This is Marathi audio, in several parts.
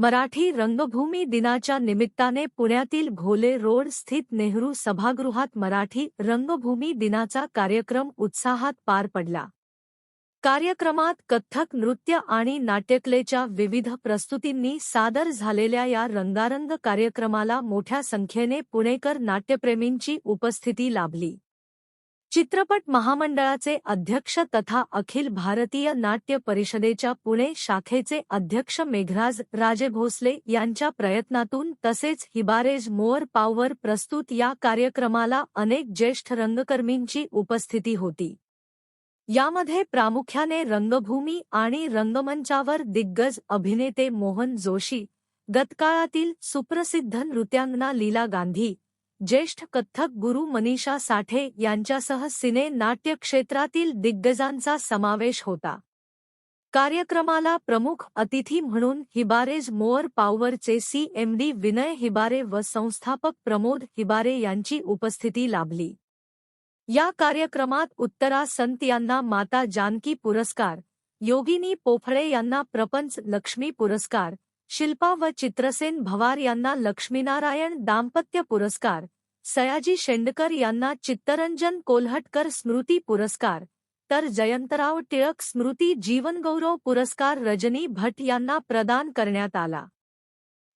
मराठी रंगभूमी दिनाच्या निमित्ताने पुण्यातील घोले रोड स्थित नेहरू सभागृहात मराठी रंगभूमी दिनाचा कार्यक्रम उत्साहात पार पडला. कार्यक्रमात कथ्थक नृत्य आणि नाट्यकलेच्या विविध प्रस्तुतींनी सादर झालेल्या या रंगारंग कार्यक्रमाला मोठ्या संख्येने पुणेकर नाट्यप्रेमींची उपस्थिती लाभली. चित्रपट महामंडळाचे अध्यक्ष तथा अखिल भारतीय नाट्य परिषदेच्या पुणे शाखेचे अध्यक्ष मेघराज राजे भोसले यांच्या प्रयत्नातून तसेच हिबारेज मोअर पावर प्रस्तुत या कार्यक्रमाला अनेक ज्येष्ठ रंगकर्मींची उपस्थिती होती. यामध्ये प्रामुख्याने रंगभूमी आणि रंगमंचावर दिग्गज अभिनेते मोहन जोशी गतकाळातील सुप्रसिद्ध नृत्यांगना लीला गांधी ज्येष्ठ कथ्थक गुरु मनीषा साठे यांच्यासह सिने नाट्य क्षेत्रातील दिग्गजांचा समावेश होता. कार्यक्रमाला प्रमुख अतिथी म्हणून हिबारेज मोअर पॉवरचे सीएमडी विनय हिबारे व संस्थापक प्रमोद हिबारे यांची उपस्थिती लाभली. या कार्यक्रमात उत्तरा संत यांना माता जानकी पुरस्कार योगिनी पोफळे यांना प्रपंच लक्ष्मी पुरस्कार शिल्पा व चित्रसेन भवार यांना लक्ष्मीनारायण दाम्पत्य पुरस्कार सयाजी शेंडकर यांना चित्तरंजन कोल्हटकर स्मृती पुरस्कार तर जयंतराव टिळक स्मृती जीवनगौरव पुरस्कार रजनी भट यांना प्रदान करण्यात आला.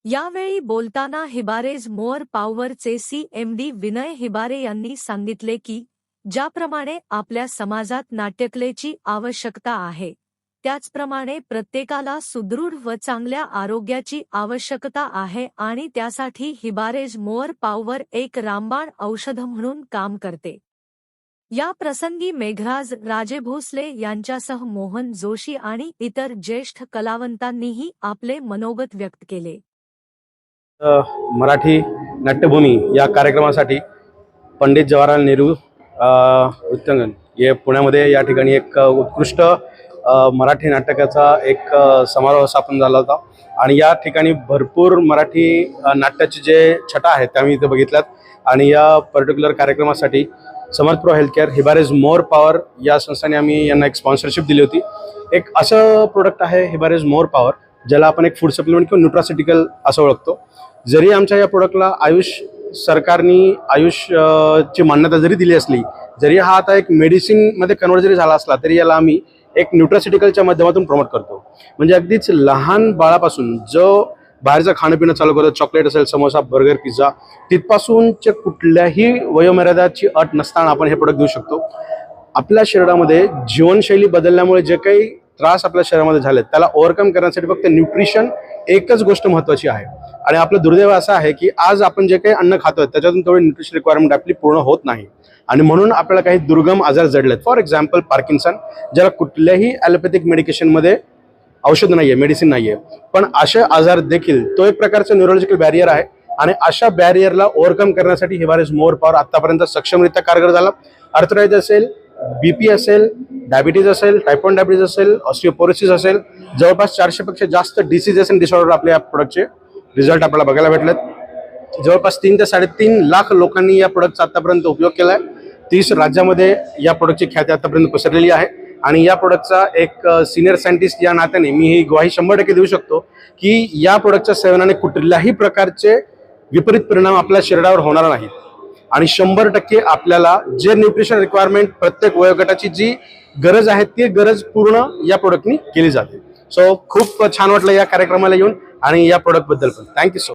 यावेळी बोलताना हिबारेज मोअर पॉवरचे सीएमडी विनय हिबारे यांनी सांगितले की ज्याप्रमाणे आपल्या समाजात नाट्यकलेची आवश्यकता आहे त्याचप्रमाणे प्रत्येकाला सुदृढ व चांगल्या आरोग्याची आवश्यकता आहे आणि त्यासाठी हिबारेज मोअर पावर एक रामबाण औषध म्हणून काम करते. या प्रसंगी मेघराज राजे भोसले यांच्यासह मोहन जोशी आणि इतर ज्येष्ठ कलावंतांनीही आपले मनोगत व्यक्त केले. मराठी नाट्यभूमी या कार्यक्रमासाठी पंडित जवाहरलाल नेहरू अ, नृत्यांगण हे पुण्यामध्ये या ठिकाणी एक उत्कृष्ट मराठी नाटकाचा एक समारोह स्थापन झाला होता. आणि या ठिकाणी भरपूर मराठी नाट्याची नाट्याचे जे छटा आहेत त्या मी इथे बघितल्यात. आणि या पर्टिक्युलर कार्यक्रमासाठी Samarth pro healthcare Hibare's more power या संस्थेने आम्ही यांना एक स्पॉन्सरशिप दिली होती. एक असं प्रोडक्ट आहे हिबारेज मोर पॉवर ज्याला आपण एक फूड सप्लिमेंट किंवा न्यूट्रासिटिकल असं ओळखतो. जरी आमच्या या प्रोडक्टला आयुष सरकारनी आयुष ची मान्यता जरी दिली असली जरी हा आता एक मेडिसिनमध्ये कन्वर्ट जरी झाला असला तरी याला आम्ही एक न्यूट्रासिटिकलच्या माध्यमातून प्रमोट करतो. म्हणजे अगदीच लहान बाळापासून जो बाहेरचं खाणं पिणं चालू करतो चॉकलेट असेल समोसा बर्गर पिझ्झा तिथपासूनच्या कुठल्याही वयोमर्यादाची अट नसताना आपण हे प्रोडक्ट देऊ शकतो. आपल्या शरीरामध्ये जीवनशैली बदलल्यामुळे जे काही त्रास आपल्या शरीरामध्ये झाले त्याला ओव्हरकम करण्यासाठी फक्त न्यूट्रिशन एकच गोष्ट महत्त्वाची आहे. आणि आपलं दुर्दैव असं आहे की आज आपण जे काही अन्न खातो त्याच्यातून तेवढी न्यूट्रिशन रिक्वायरमेंट आपली पूर्ण होत नाही. आणि म्हणून आपल्याला काही दुर्गम आजार जडलेत. फॉर एक्झाम्पल पार्किन्सन ज्याला कुठल्याही ॲलोपॅथिक मेडिकेशनमध्ये औषध नाहीये मेडिसिन नाहीये. पण असे आजार देखील तो एक प्रकारचं न्यूरोलॉजिकल बॅरियर आहे. आणि अशा बॅरियरला ओव्हरकम करण्यासाठी हिवारेज मोर पॉवर आतापर्यंत सक्षमरित्या कारगर झाला. अर्थराईज असेल बीपी असेल डायबिटीज असेल टायपॉन डायबिटीज असेल ऑस्टिओपोरोसिस असेल जवळपास चारशेपेक्षा जास्त डिसीजेस अँड डिसऑर्डर आपल्या या प्रोडक्टचे रिझल्ट आपल्याला बघायला भेटलेत. जवळपास तीन ते साडेतीन लाख लोकांनी या प्रोडक्टचा आतापर्यंत उपयोग केला आहे तीस राज्यामध्ये या प्रोडक्टची ख्याती आतापर्यंत पसरलेली आहे. आणि या प्रोडक्टचा एक सिनियर सायंटिस्ट या नात्याने मी ही ग्वाही शंभर टक्के देऊ शकतो की या प्रोडक्टच्या सेवनाने कुठल्याही प्रकारचे विपरीत परिणाम आपल्या शरीरावर होणार नाहीत. आणि शंभर टक्के आपल्याला जे न्यूट्रिशन रिक्वायरमेंट प्रत्येक वयोगटाची जी गरज आहे ती गरज पूर्ण या प्रोडक्टनी केली जाते. सो खूप छान वाटलं या कार्यक्रमाला येऊन आणि या प्रोडक्टबद्दल पण. Thank you so